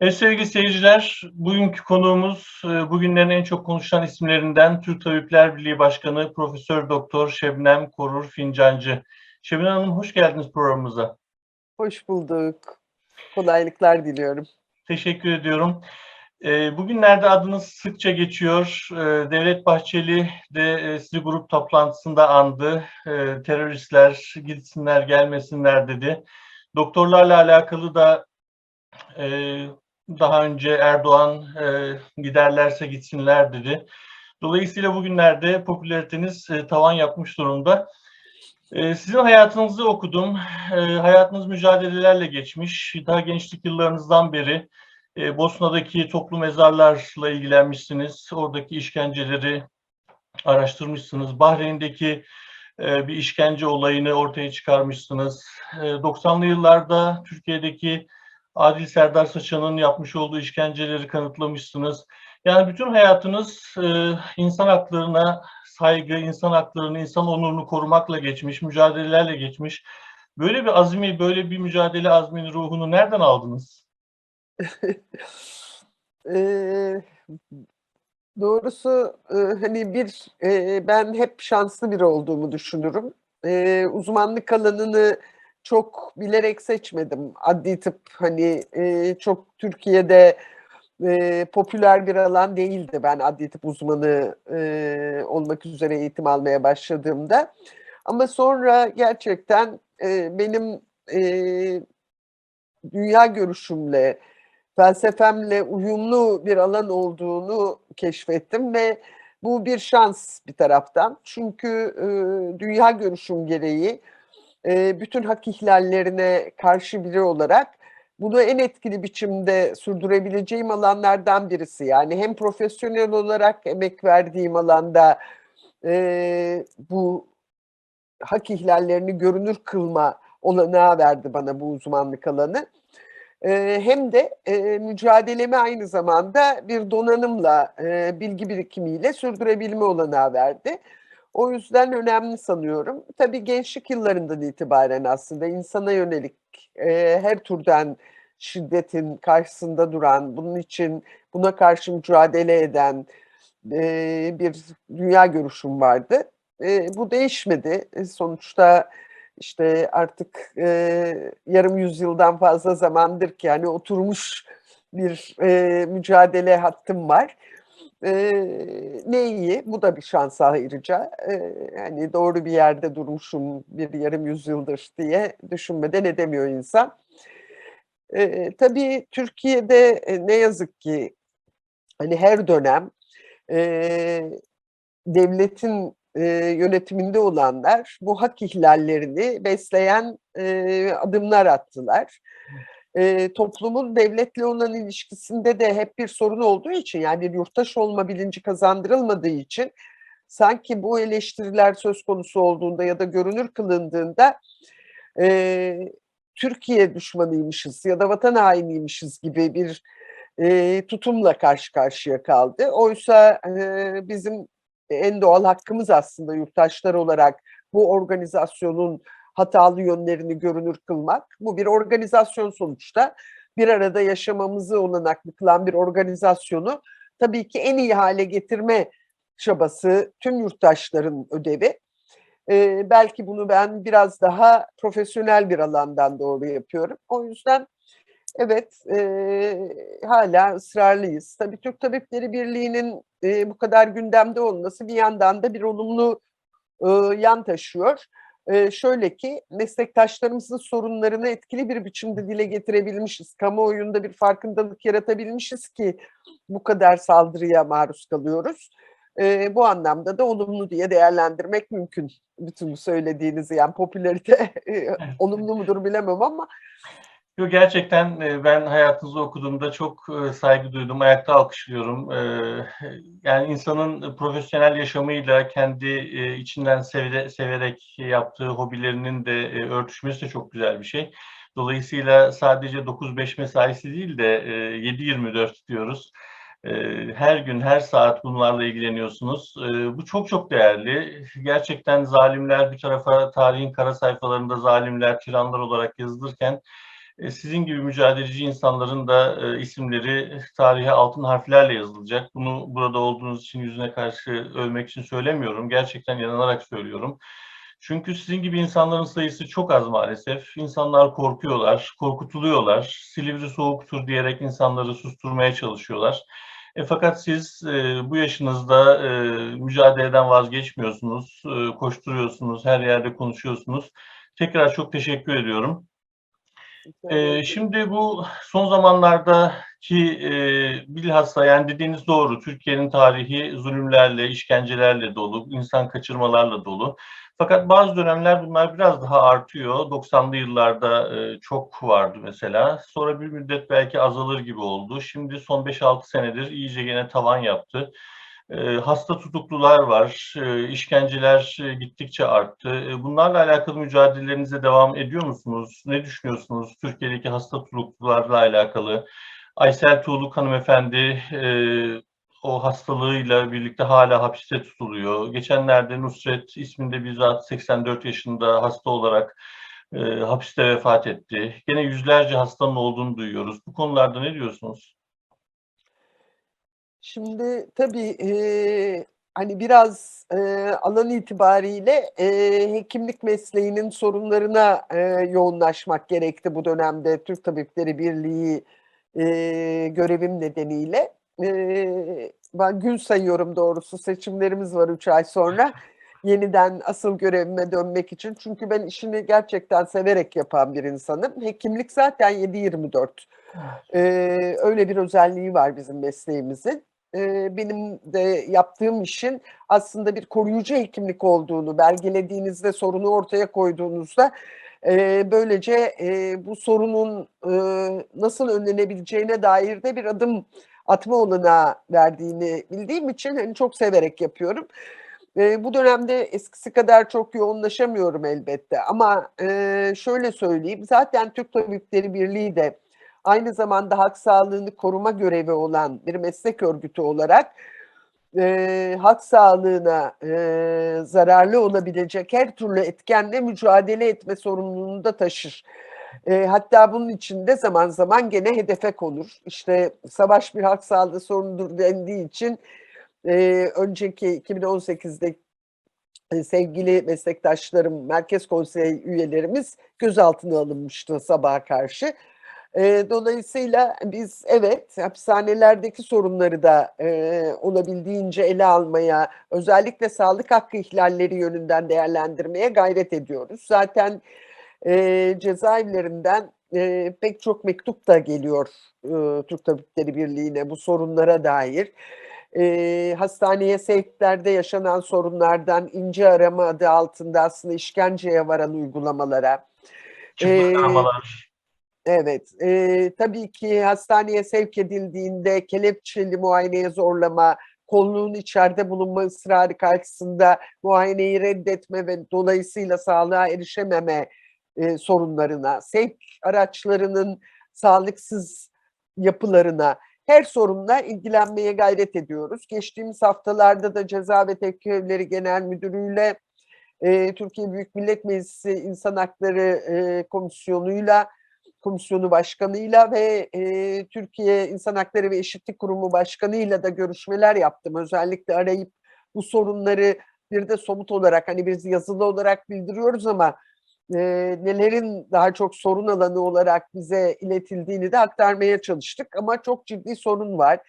Evet sevgili seyirciler, bugünkü konuğumuz e, bugünlerin en çok konuşulan isimlerinden Türk Tabipler Birliği Başkanı Profesör Doktor Şebnem Korur Fincancı. Şebnem Hanım hoş geldiniz programımıza. Hoş bulduk. Kolaylıklar diliyorum. Teşekkür ediyorum. E, Bugünlerde adınız sıkça geçiyor. E, Devlet Bahçeli de sizi grup toplantısında andı. Teröristler gitsinler gelmesinler dedi. Doktorlarla alakalı da e, daha önce Erdoğan e, giderlerse gitsinler dedi. Dolayısıyla bugünlerde popülariteniz e, tavan yapmış durumda. E, sizin hayatınızı okudum. E, hayatınız mücadelelerle geçmiş. Daha gençlik yıllarınızdan beri e, Bosna'daki toplu mezarlarla ilgilenmişsiniz. Oradaki işkenceleri araştırmışsınız. Bahreyn'deki e, bir işkence olayını ortaya çıkarmışsınız. E, 90'lı yıllarda Türkiye'deki Adil Serdar Saçan'ın yapmış olduğu işkenceleri kanıtlamışsınız. Yani bütün hayatınız e, insan haklarına saygı, insan haklarını, insan onurunu korumakla geçmiş, mücadelelerle geçmiş. Böyle bir azmi, böyle bir mücadele azmini, ruhunu nereden aldınız? Eee, doğrusu e, hani bir e, ben hep şanslı biri olduğumu düşünürüm. E, uzmanlık alanını çok bilerek seçmedim. Adli tıp hani e, çok Türkiye'de e, popüler bir alan değildi. Ben adli tıp uzmanı e, olmak üzere eğitim almaya başladığımda. Ama sonra gerçekten e, benim e, dünya görüşümle, felsefemle uyumlu bir alan olduğunu keşfettim ve bu bir şans bir taraftan. Çünkü e, dünya görüşüm gereği e, bütün hak ihlallerine karşı biri olarak bunu en etkili biçimde sürdürebileceğim alanlardan birisi. Yani hem profesyonel olarak emek verdiğim alanda e, bu hak ihlallerini görünür kılma olanağı verdi bana bu uzmanlık alanı. E, hem de e, mücadelemi aynı zamanda bir donanımla, e, bilgi birikimiyle sürdürebilme olanağı verdi. O yüzden önemli sanıyorum. Tabii gençlik yıllarından itibaren aslında insana yönelik e, her türden şiddetin karşısında duran, bunun için buna karşı mücadele eden e, bir dünya görüşüm vardı. E, bu değişmedi. E, sonuçta işte artık e, yarım yüzyıldan fazla zamandır ki yani oturmuş bir e, mücadele hattım var. E, ne iyi, bu da bir şans ayrıca. E, yani doğru bir yerde durmuşum bir yarım yüzyıldır diye düşünmeden edemiyor insan. E, tabii Türkiye'de e, ne yazık ki hani her dönem e, devletin e, yönetiminde olanlar bu hak ihlallerini besleyen e, adımlar attılar. E, toplumun devletle olan ilişkisinde de hep bir sorun olduğu için yani bir yurttaş olma bilinci kazandırılmadığı için sanki bu eleştiriler söz konusu olduğunda ya da görünür kılındığında e, Türkiye düşmanıymışız ya da vatan hainiymişiz gibi bir e, tutumla karşı karşıya kaldı. Oysa e, bizim en doğal hakkımız aslında yurttaşlar olarak bu organizasyonun hatalı yönlerini görünür kılmak. Bu bir organizasyon sonuçta. Bir arada yaşamamızı olanaklı kılan bir organizasyonu tabii ki en iyi hale getirme çabası tüm yurttaşların ödevi. Ee, belki bunu ben biraz daha profesyonel bir alandan doğru yapıyorum. O yüzden evet e, hala ısrarlıyız. Tabii Türk Tabipleri Birliği'nin e, bu kadar gündemde olması bir yandan da bir olumlu e, yan taşıyor. E, şöyle ki meslektaşlarımızın sorunlarını etkili bir biçimde dile getirebilmişiz. Kamuoyunda bir farkındalık yaratabilmişiz ki bu kadar saldırıya maruz kalıyoruz. E, bu anlamda da olumlu diye değerlendirmek mümkün. Bütün bu söylediğinizi yani popülarite e, olumlu mudur bilemem ama Yo, gerçekten e, ben hayatınızı okuduğumda çok e, saygı duydum, ayakta alkışlıyorum. E, Yani insanın profesyonel yaşamıyla kendi içinden severe- severek yaptığı hobilerinin de örtüşmesi de çok güzel bir şey. Dolayısıyla sadece 9-5 mesaisi değil de e, 7-24 diyoruz. Her gün, her saat bunlarla ilgileniyorsunuz. Bu çok çok değerli. Gerçekten zalimler bir tarafa tarihin kara sayfalarında zalimler, tiranlar olarak yazılırken sizin gibi mücadeleci insanların da e, isimleri tarihe altın harflerle yazılacak. Bunu burada olduğunuz için yüzüne karşı övmek için söylemiyorum. Gerçekten inanarak söylüyorum. Çünkü sizin gibi insanların sayısı çok az maalesef. İnsanlar korkuyorlar, korkutuluyorlar. Silivri soğuktur diyerek insanları susturmaya çalışıyorlar. E, fakat siz e, bu yaşınızda e, mücadeleden vazgeçmiyorsunuz, e, koşturuyorsunuz, her yerde konuşuyorsunuz. Tekrar çok teşekkür ediyorum. E, şimdi bu son zamanlardaki e, bilhassa yani dediğiniz doğru, Türkiye'nin tarihi zulümlerle, işkencelerle dolu, insan kaçırmalarla dolu. Fakat bazı dönemler bunlar biraz daha artıyor. 90'lı yıllarda e, çok vardı mesela. Sonra bir müddet belki azalır gibi oldu. Şimdi son 5-6 senedir iyice gene tavan yaptı. E, hasta tutuklular var, e, işkenceler e, gittikçe arttı. E, bunlarla alakalı mücadelelerinize devam ediyor musunuz? Ne düşünüyorsunuz Türkiye'deki hasta tutuklularla alakalı? Aysel Tuğluk hanımefendi o hastalığıyla birlikte hala hapiste tutuluyor. Geçenlerde Nusret isminde bir zat 84 yaşında hasta olarak hapiste vefat etti. Gene yüzlerce hastanın olduğunu duyuyoruz. Bu konularda ne diyorsunuz? Şimdi tabii e, hani biraz e, alan itibariyle e, hekimlik mesleğinin sorunlarına e, yoğunlaşmak gerekti bu dönemde Türk Tabipleri Birliği e, görevim nedeniyle. E, ben gün sayıyorum doğrusu seçimlerimiz var 3 ay sonra yeniden asıl görevime dönmek için. Çünkü ben işini gerçekten severek yapan bir insanım. Hekimlik zaten 7-24. Ee, öyle bir özelliği var bizim mesleğimizin. Benim de yaptığım işin aslında bir koruyucu hekimlik olduğunu belgelediğinizde, sorunu ortaya koyduğunuzda böylece bu sorunun nasıl önlenebileceğine dair de bir adım atma olanağı verdiğini bildiğim için hani çok severek yapıyorum. Bu dönemde eskisi kadar çok yoğunlaşamıyorum elbette ama şöyle söyleyeyim zaten Türk Tabipleri Birliği de aynı zamanda halk sağlığını koruma görevi olan bir meslek örgütü olarak e, halk sağlığına e, zararlı olabilecek her türlü etkenle mücadele etme sorumluluğunu da taşır. E, hatta bunun içinde zaman zaman gene hedefe konur. İşte savaş bir halk sağlığı sorunudur dendiği için e, önceki 2018'de e, sevgili meslektaşlarım, Merkez Konsey üyelerimiz gözaltına alınmıştı sabaha karşı. E, dolayısıyla biz evet hapishanelerdeki sorunları da e, olabildiğince ele almaya, özellikle sağlık hakkı ihlalleri yönünden değerlendirmeye gayret ediyoruz. Zaten e, cezaevlerinden e, pek çok mektup da geliyor e, Türk Tabipleri Birliği'ne bu sorunlara dair. E, hastaneye sevklerde yaşanan sorunlardan ince arama adı altında aslında işkenceye varan uygulamalara. Çıplak aramalar. Evet, e, tabii ki hastaneye sevk edildiğinde kelepçeli muayeneye zorlama, kolluğun içeride bulunma ısrarı karşısında muayeneyi reddetme ve dolayısıyla sağlığa erişememe e, sorunlarına, sevk araçlarının sağlıksız yapılarına, her sorunla ilgilenmeye gayret ediyoruz. Geçtiğimiz haftalarda da Ceza ve Tepki Evleri Genel Müdürü'yle e, Türkiye Büyük Millet Meclisi İnsan Hakları e, Komisyonu'yla Komisyonu Başkanı'yla ve e, Türkiye İnsan Hakları ve Eşitlik Kurumu Başkanı'yla da görüşmeler yaptım. Özellikle arayıp bu sorunları bir de somut olarak hani biz yazılı olarak bildiriyoruz ama e, nelerin daha çok sorun alanı olarak bize iletildiğini de aktarmaya çalıştık. Ama çok ciddi sorun var.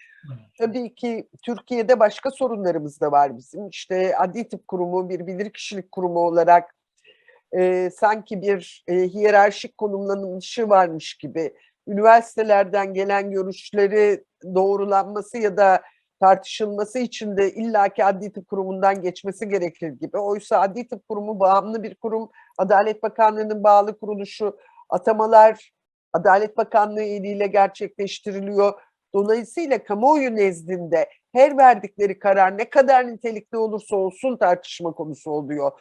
Tabii ki Türkiye'de başka sorunlarımız da var bizim. İşte Adli Tıp Kurumu bir bilirkişilik kurumu olarak e, sanki bir e, hiyerarşik konumlanışı varmış gibi üniversitelerden gelen görüşleri doğrulanması ya da tartışılması için de illaki Adli Tıp Kurumu'ndan geçmesi gerekir gibi. Oysa Adli Tıp Kurumu bağımlı bir kurum, Adalet Bakanlığı'nın bağlı kuruluşu, atamalar Adalet Bakanlığı eliyle gerçekleştiriliyor. Dolayısıyla kamuoyu nezdinde her verdikleri karar ne kadar nitelikli olursa olsun tartışma konusu oluyor.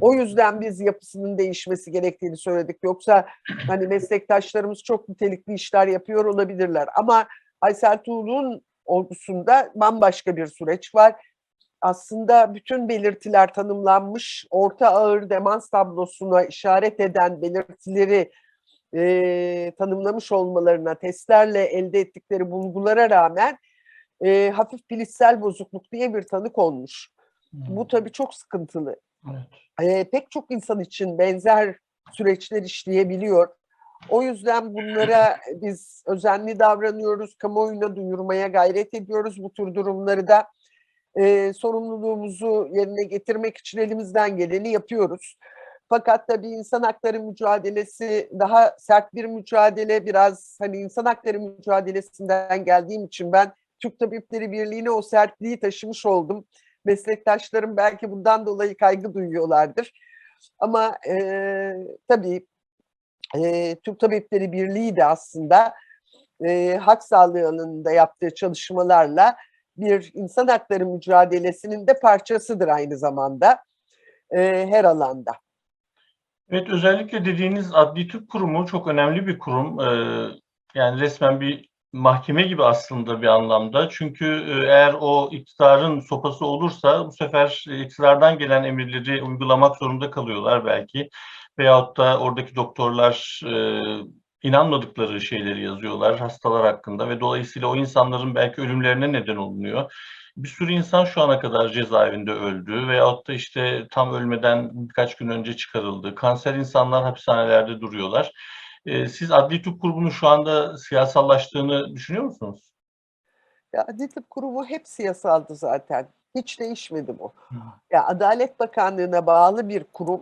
O yüzden biz yapısının değişmesi gerektiğini söyledik. Yoksa hani meslektaşlarımız çok nitelikli işler yapıyor olabilirler. Ama Aysel Tuğlu'nun olgusunda bambaşka bir süreç var. Aslında bütün belirtiler tanımlanmış, orta ağır demans tablosuna işaret eden belirtileri e, tanımlamış olmalarına, testlerle elde ettikleri bulgulara rağmen e, hafif bilişsel bozukluk diye bir tanı konmuş. Bu tabii çok sıkıntılı. Evet. Eee, pek çok insan için benzer süreçler işleyebiliyor. O yüzden bunlara biz özenli davranıyoruz, kamuoyuna duyurmaya gayret ediyoruz bu tür durumları da. Eee, sorumluluğumuzu yerine getirmek için elimizden geleni yapıyoruz. Fakat tabii insan hakları mücadelesi daha sert bir mücadele, biraz hani insan hakları mücadelesinden geldiğim için ben Türk Tabipleri Birliği'ne o sertliği taşımış oldum. Meslektaşlarım belki bundan dolayı kaygı duyuyorlardır. Ama eee, tabii eee, Türk Tabipleri Birliği de aslında eee, halk sağlığı alanında yaptığı çalışmalarla bir insan hakları mücadelesinin de parçasıdır aynı zamanda eee, her alanda. Evet, özellikle dediğiniz Adli Tıp Kurumu çok önemli bir kurum. Ee, yani resmen bir mahkeme gibi aslında bir anlamda. Çünkü e, eğer o iktidarın sopası olursa bu sefer e, iktidardan gelen emirleri uygulamak zorunda kalıyorlar belki. Veyahut da oradaki doktorlar e, inanmadıkları şeyleri yazıyorlar hastalar hakkında ve dolayısıyla o insanların belki ölümlerine neden olunuyor. Bir sürü insan şu ana kadar cezaevinde öldü veyahut da işte tam ölmeden birkaç gün önce çıkarıldı. Kanser insanlar hapishanelerde duruyorlar. Ee, siz Adli Tıp Kurumu'nun şu anda siyasallaştığını düşünüyor musunuz? Ya Adli Tıp Kurumu hep siyasaldı zaten. Hiç değişmedi bu. Hı. Ya Adalet Bakanlığı'na bağlı bir kurum,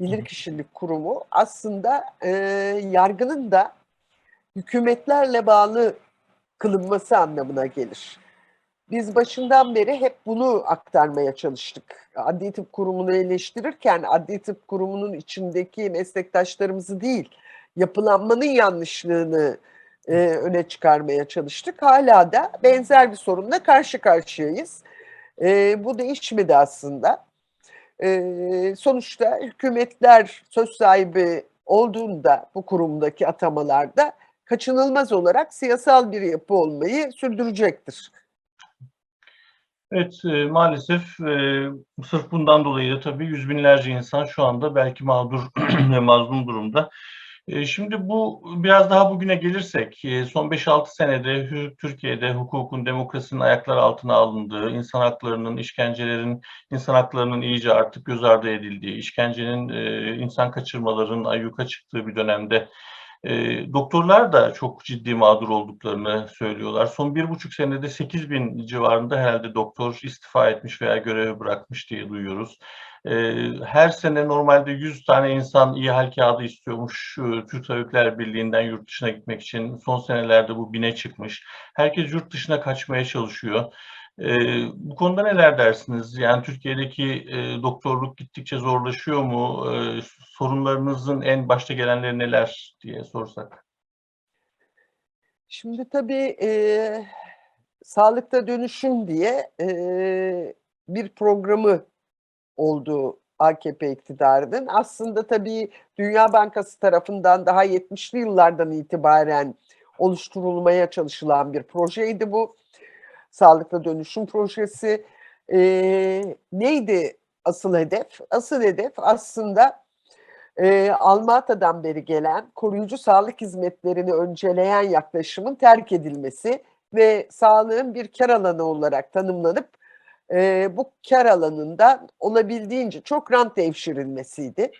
bilirkişilik kurumu aslında e, yargının da hükümetlerle bağlı kılınması anlamına gelir. Biz başından beri hep bunu aktarmaya çalıştık. Adli Tıp Kurumu'nu eleştirirken Adli Tıp Kurumu'nun içindeki meslektaşlarımızı değil, yapılanmanın yanlışlığını e, öne çıkarmaya çalıştık. Hala da benzer bir sorunla karşı karşıyayız. E, bu değişmedi aslında. E, sonuçta hükümetler söz sahibi olduğunda bu kurumdaki atamalarda kaçınılmaz olarak siyasal bir yapı olmayı sürdürecektir. Evet, e, maalesef e, sırf bundan dolayı da tabii yüz binlerce insan şu anda belki mağdur ve mazlum durumda. E, şimdi bu biraz daha bugüne gelirsek, e, son 5-6 senede Türkiye'de hukukun, demokrasinin ayaklar altına alındığı, insan haklarının, işkencelerin, insan haklarının iyice artık göz ardı edildiği, işkencenin, e, insan kaçırmaların ayyuka çıktığı bir dönemde e, doktorlar da çok ciddi mağdur olduklarını söylüyorlar. Son bir buçuk senede 8 bin civarında herhalde doktor istifa etmiş veya görevi bırakmış diye duyuyoruz. E, her sene normalde 100 tane insan iyi hal kağıdı istiyormuş e, Türk Tabipler Birliği'nden yurt dışına gitmek için. Son senelerde bu bine çıkmış. Herkes yurt dışına kaçmaya çalışıyor. E, bu konuda neler dersiniz? Yani Türkiye'deki e, doktorluk gittikçe zorlaşıyor mu? E, sorunlarınızın en başta gelenleri neler diye sorsak. Şimdi tabii e, sağlıkta dönüşüm diye e, bir programı oldu AKP iktidarının. Aslında tabii Dünya Bankası tarafından daha 70'li yıllardan itibaren oluşturulmaya çalışılan bir projeydi bu. Sağlıkla dönüşüm projesi. E, neydi asıl hedef? Asıl hedef aslında e, Almata'dan beri gelen koruyucu sağlık hizmetlerini önceleyen yaklaşımın terk edilmesi ve sağlığın bir kar alanı olarak tanımlanıp e, bu kar alanında olabildiğince çok rant devşirilmesiydi.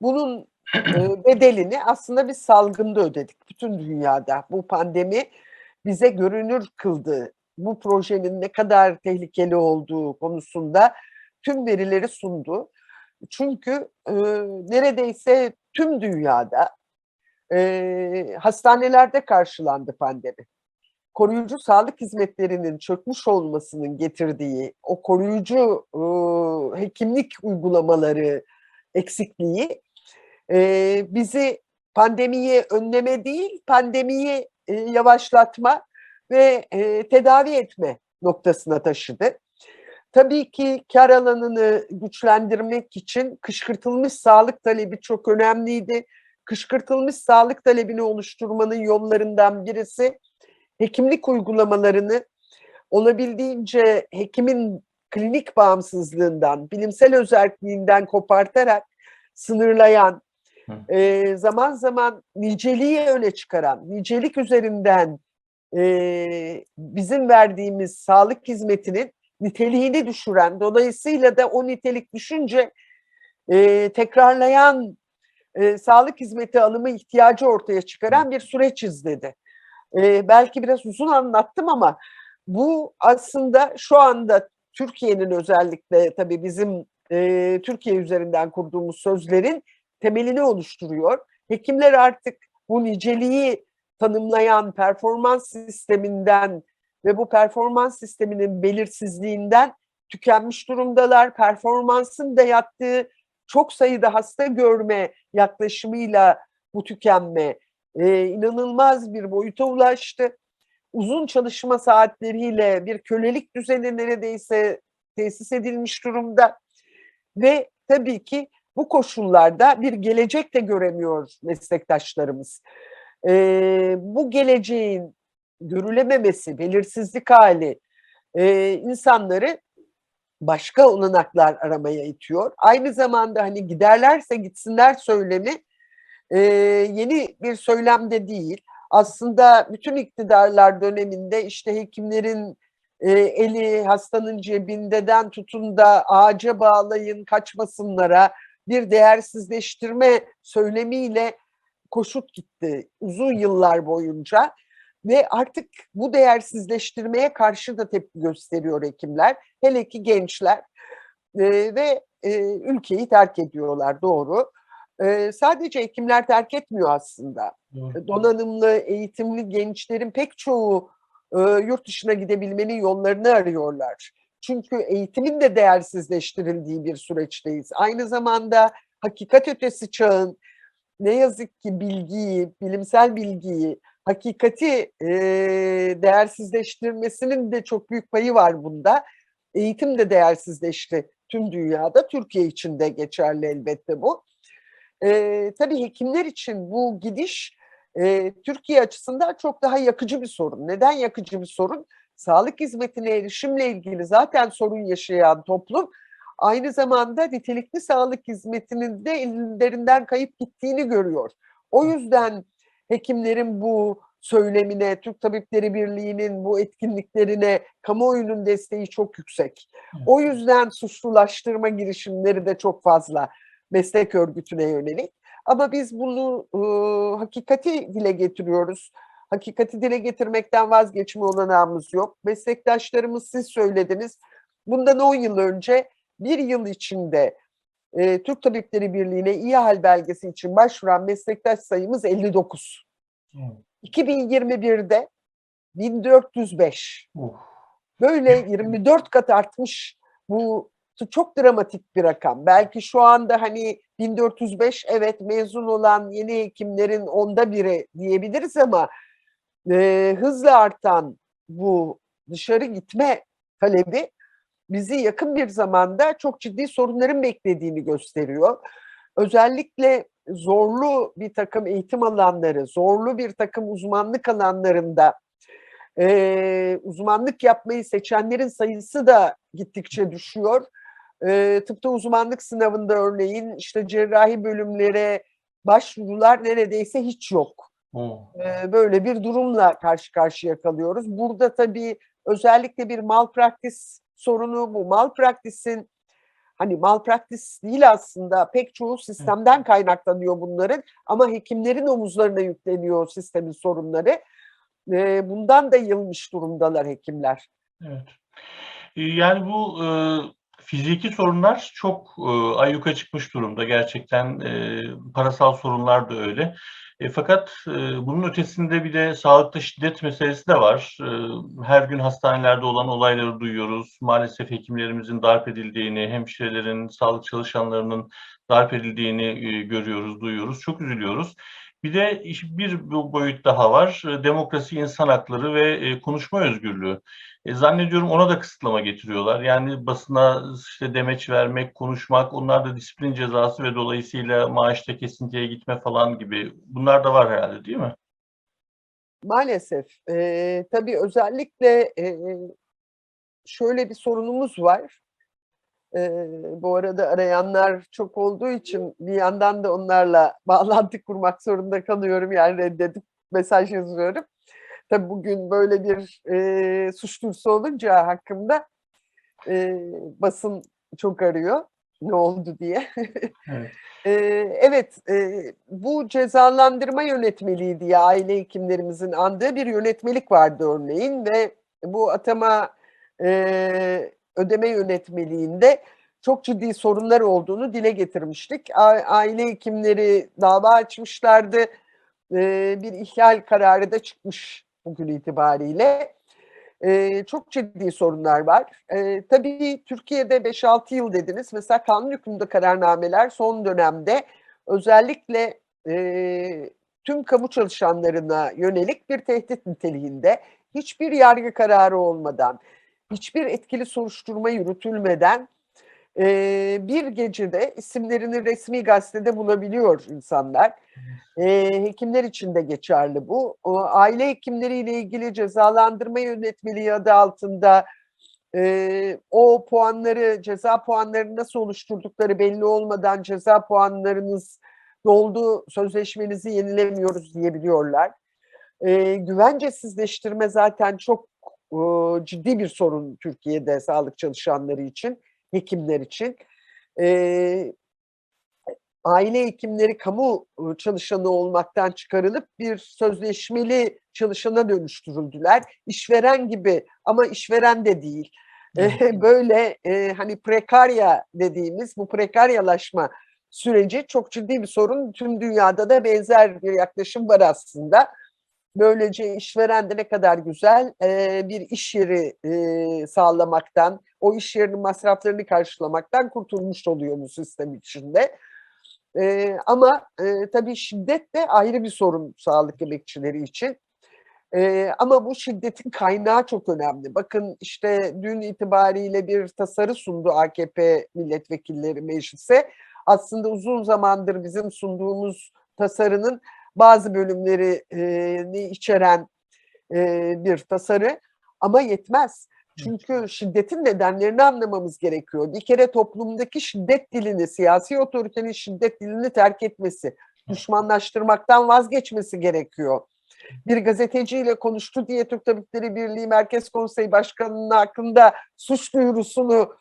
Bunun e, bedelini aslında biz salgında ödedik bütün dünyada. Bu pandemi bize görünür kıldı. Bu projenin ne kadar tehlikeli olduğu konusunda tüm verileri sundu. Çünkü e, neredeyse tüm dünyada e, hastanelerde karşılandı pandemi. Koruyucu sağlık hizmetlerinin çökmüş olmasının getirdiği o koruyucu e, hekimlik uygulamaları eksikliği e, bizi pandemiyi önleme değil, pandemiyi e, yavaşlatma ve e, tedavi etme noktasına taşıdı. Tabii ki kar alanını güçlendirmek için kışkırtılmış sağlık talebi çok önemliydi. Kışkırtılmış sağlık talebini oluşturmanın yollarından birisi hekimlik uygulamalarını olabildiğince hekimin klinik bağımsızlığından, bilimsel özelliğinden kopartarak sınırlayan, e, zaman zaman niceliği öne çıkaran, nicelik üzerinden e, bizim verdiğimiz sağlık hizmetinin niteliğini düşüren, dolayısıyla da o nitelik düşünce e, tekrarlayan e, sağlık hizmeti alımı ihtiyacı ortaya çıkaran bir süreç izledi. E, belki biraz uzun anlattım ama bu aslında şu anda Türkiye'nin özellikle tabii bizim e, Türkiye üzerinden kurduğumuz sözlerin temelini oluşturuyor. Hekimler artık bu niceliği tanımlayan performans sisteminden ve bu performans sisteminin belirsizliğinden tükenmiş durumdalar. Performansın da yattığı çok sayıda hasta görme yaklaşımıyla bu tükenme e, inanılmaz bir boyuta ulaştı. Uzun çalışma saatleriyle bir kölelik düzeni neredeyse tesis edilmiş durumda ve tabii ki bu koşullarda bir gelecek de göremiyor meslektaşlarımız. E, bu geleceğin görülememesi, belirsizlik hali e, insanları başka olanaklar aramaya itiyor. Aynı zamanda hani giderlerse gitsinler söylemi e, yeni bir söylemde değil. Aslında bütün iktidarlar döneminde işte hekimlerin e, eli hastanın cebindeden tutun da ağaca bağlayın kaçmasınlara bir değersizleştirme söylemiyle koşut gitti uzun yıllar boyunca ve artık bu değersizleştirmeye karşı da tepki gösteriyor hekimler. Hele ki gençler e, ve e, ülkeyi terk ediyorlar doğru. E, sadece hekimler terk etmiyor aslında. Doğru. Donanımlı, eğitimli gençlerin pek çoğu e, yurt dışına gidebilmenin yollarını arıyorlar. Çünkü eğitimin de değersizleştirildiği bir süreçteyiz. Aynı zamanda hakikat ötesi çağın ne yazık ki bilgiyi, bilimsel bilgiyi, hakikati e, değersizleştirmesinin de çok büyük payı var bunda. Eğitim de değersizleşti tüm dünyada. Türkiye için de geçerli elbette bu. E, tabii hekimler için bu gidiş e, Türkiye açısından çok daha yakıcı bir sorun. Neden yakıcı bir sorun? Sağlık hizmetine erişimle ilgili zaten sorun yaşayan toplum aynı zamanda nitelikli sağlık hizmetinin de ellerinden kayıp gittiğini görüyor. O yüzden hekimlerin bu söylemine, Türk Tabipleri Birliği'nin bu etkinliklerine kamuoyunun desteği çok yüksek. O yüzden suçlulaştırma girişimleri de çok fazla meslek örgütüne yönelik. Ama biz bunu e, hakikati dile getiriyoruz. Hakikati dile getirmekten vazgeçme olanağımız yok. Meslektaşlarımız siz söylediniz. Bundan 10 yıl önce bir yıl içinde e, Türk Tabipleri Birliği'ne iyi hal belgesi için başvuran meslektaş sayımız 59. Hı. 2021'de 1405. Uf. Böyle 24 kat artmış bu çok dramatik bir rakam. Belki şu anda hani 1405 evet mezun olan yeni hekimlerin onda biri diyebiliriz ama e, hızla artan bu dışarı gitme talebi bizi yakın bir zamanda çok ciddi sorunların beklediğini gösteriyor. Özellikle zorlu bir takım eğitim alanları, zorlu bir takım uzmanlık alanlarında e, uzmanlık yapmayı seçenlerin sayısı da gittikçe düşüyor. E, tıpta uzmanlık sınavında örneğin işte cerrahi bölümlere başvurular neredeyse hiç yok. E, böyle bir durumla karşı karşıya kalıyoruz. Burada tabii özellikle bir malpraktis sorunu bu. Malpraktisin hani malpraktis değil aslında pek çoğu sistemden kaynaklanıyor bunların ama hekimlerin omuzlarına yükleniyor sistemin sorunları. E, bundan da yılmış durumdalar hekimler. Evet. Yani bu e, fiziki sorunlar çok e, ayyuka çıkmış durumda gerçekten. E, parasal sorunlar da öyle. E, fakat e, bunun ötesinde bir de sağlıkta şiddet meselesi de var. E, her gün hastanelerde olan olayları duyuyoruz. Maalesef hekimlerimizin darp edildiğini, hemşirelerin, sağlık çalışanlarının darp edildiğini e, görüyoruz, duyuyoruz. Çok üzülüyoruz. Bir de bir boyut daha var. E, Demokrasi, insan hakları ve e, konuşma özgürlüğü. E, zannediyorum ona da kısıtlama getiriyorlar. Yani basına işte demeç vermek, konuşmak, onlar da disiplin cezası ve dolayısıyla maaşta kesintiye gitme falan gibi. Bunlar da var herhalde değil mi? Maalesef. Eee tabii özellikle eee, şöyle bir sorunumuz var. E, bu arada arayanlar çok olduğu için bir yandan da onlarla bağlantı kurmak zorunda kalıyorum. Yani reddedip mesaj yazıyorum. Tabii bugün böyle bir e, suç duyurusu olunca hakkımda e, basın çok arıyor ne oldu diye. Evet. Ee, evet, e, bu cezalandırma yönetmeliği diye aile hekimlerimizin andığı bir yönetmelik vardı örneğin ve bu atama e, ödeme yönetmeliğinde çok ciddi sorunlar olduğunu dile getirmiştik. Aile hekimleri dava açmışlardı. E, bir ihlal kararı da çıkmış bugün itibariyle. E, çok ciddi sorunlar var. E, tabii Türkiye'de 5-6 yıl dediniz. Mesela kanun hükmünde kararnameler son dönemde özellikle e, tüm kamu çalışanlarına yönelik bir tehdit niteliğinde hiçbir yargı kararı olmadan, hiçbir etkili soruşturma yürütülmeden e, bir gecede isimlerini resmi gazetede bulabiliyor insanlar. E, hekimler için de geçerli bu. O, aile hekimleriyle ilgili cezalandırma yönetmeliği adı altında e, o puanları, ceza puanlarını nasıl oluşturdukları belli olmadan ceza puanlarınız doldu, sözleşmenizi yenilemiyoruz diyebiliyorlar. E, güvencesizleştirme zaten çok ciddi bir sorun Türkiye'de sağlık çalışanları için, hekimler için. E, aile hekimleri kamu çalışanı olmaktan çıkarılıp bir sözleşmeli çalışana dönüştürüldüler. İşveren gibi ama işveren de değil. Böyle e, hani prekarya dediğimiz bu prekaryalaşma süreci çok ciddi bir sorun. Tüm dünyada da benzer bir yaklaşım var aslında. Böylece işveren de ne kadar güzel bir iş yeri sağlamaktan, o iş yerinin masraflarını karşılamaktan kurtulmuş oluyor bu sistem içinde. Ama tabii şiddet de ayrı bir sorun sağlık emekçileri için. E, ama bu şiddetin kaynağı çok önemli. Bakın işte dün itibariyle bir tasarı sundu AKP milletvekilleri meclise. Aslında uzun zamandır bizim sunduğumuz tasarının bazı bölümlerini içeren e, bir tasarı ama yetmez. Çünkü şiddetin nedenlerini anlamamız gerekiyor. Bir kere toplumdaki şiddet dilini, siyasi otoritenin şiddet dilini terk etmesi, düşmanlaştırmaktan vazgeçmesi gerekiyor. Bir gazeteciyle konuştu diye Türk Tabipleri Birliği Merkez Konseyi Başkanı'nın hakkında suç duyurusunu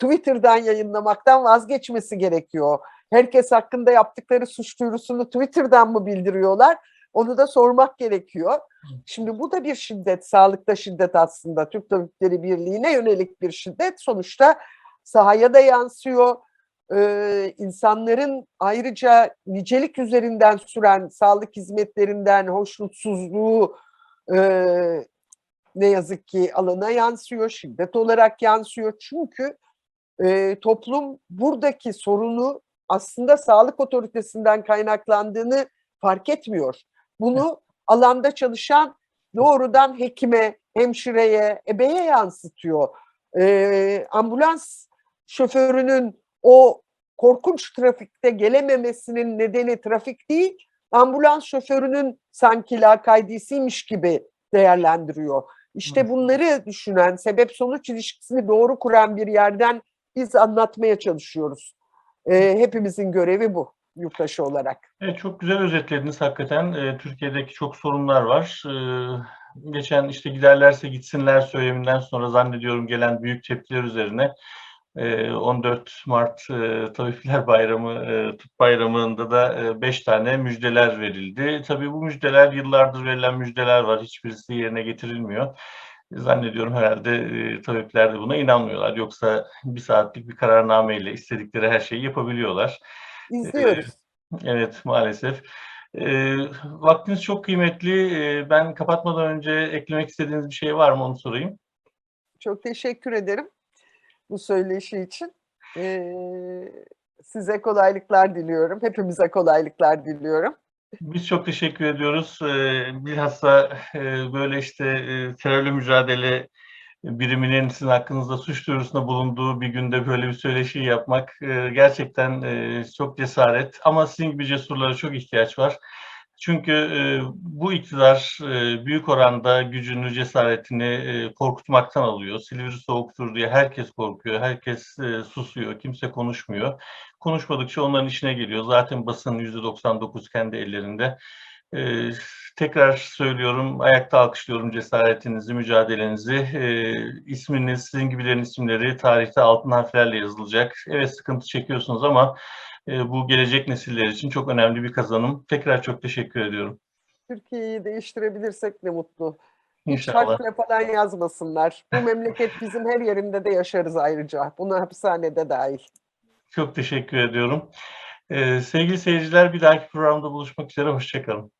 Twitter'dan yayınlamaktan vazgeçmesi gerekiyor. Herkes hakkında yaptıkları suç duyurusunu Twitter'dan mı bildiriyorlar? Onu da sormak gerekiyor. Şimdi bu da bir şiddet, sağlıkta şiddet aslında. Türk Tabipleri Birliği'ne yönelik bir şiddet. Sonuçta sahaya da yansıyor. Ee, insanların ayrıca nicelik üzerinden süren sağlık hizmetlerinden hoşnutsuzluğu e, ne yazık ki alana yansıyor, şiddet olarak yansıyor. Çünkü e, toplum buradaki sorunu aslında sağlık otoritesinden kaynaklandığını fark etmiyor. Bunu alanda çalışan doğrudan hekime, hemşireye, ebeye yansıtıyor. Ee, ambulans şoförünün o korkunç trafikte gelememesinin nedeni trafik değil, ambulans şoförünün sanki lakaydisiymiş gibi değerlendiriyor. İşte bunları düşünen, sebep sonuç ilişkisini doğru kuran bir yerden biz anlatmaya çalışıyoruz. Ee, hepimizin görevi bu yurttaşı olarak. Evet, çok güzel özetlediniz hakikaten. E, Türkiye'deki çok sorunlar var. E, geçen işte giderlerse gitsinler söyleminden sonra zannediyorum gelen büyük tepkiler üzerine e, 14 Mart e, Tabipler Bayramı, e, Tıp Bayramı'nda da 5 tane müjdeler verildi. Tabii bu müjdeler yıllardır verilen müjdeler var. Hiçbirisi yerine getirilmiyor. Zannediyorum herhalde e, tabipler de buna inanmıyorlar. Yoksa bir saatlik bir kararnameyle istedikleri her şeyi yapabiliyorlar. İzliyoruz. Evet maalesef. E, vaktiniz çok kıymetli. E, ben kapatmadan önce eklemek istediğiniz bir şey var mı onu sorayım. Çok teşekkür ederim bu söyleşi için. E, size kolaylıklar diliyorum. Hepimize kolaylıklar diliyorum. Biz çok teşekkür ediyoruz. E, bilhassa e, böyle işte e, terörle mücadele biriminin sizin hakkınızda suç duyurusunda bulunduğu bir günde böyle bir söyleşi yapmak e, gerçekten çok cesaret. Ama sizin gibi cesurlara çok ihtiyaç var. Çünkü e, bu iktidar e, büyük oranda gücünü, cesaretini e, korkutmaktan alıyor. Silivri soğuktur diye herkes korkuyor, herkes e, susuyor, kimse konuşmuyor. Konuşmadıkça onların işine geliyor. Zaten basının %99 kendi ellerinde. E, tekrar söylüyorum, ayakta alkışlıyorum cesaretinizi, mücadelenizi. E, isminiz, sizin gibilerin isimleri tarihte altın harflerle yazılacak. Evet sıkıntı çekiyorsunuz ama e, bu gelecek nesiller için çok önemli bir kazanım. Tekrar çok teşekkür ediyorum. Türkiye'yi değiştirebilirsek ne mutlu. Hiç İnşallah. harfle falan yazmasınlar. Bu memleket bizim her yerinde de yaşarız ayrıca. Buna hapishanede dahil. Çok teşekkür ediyorum. Ee, sevgili seyirciler bir dahaki programda buluşmak üzere. Hoşçakalın.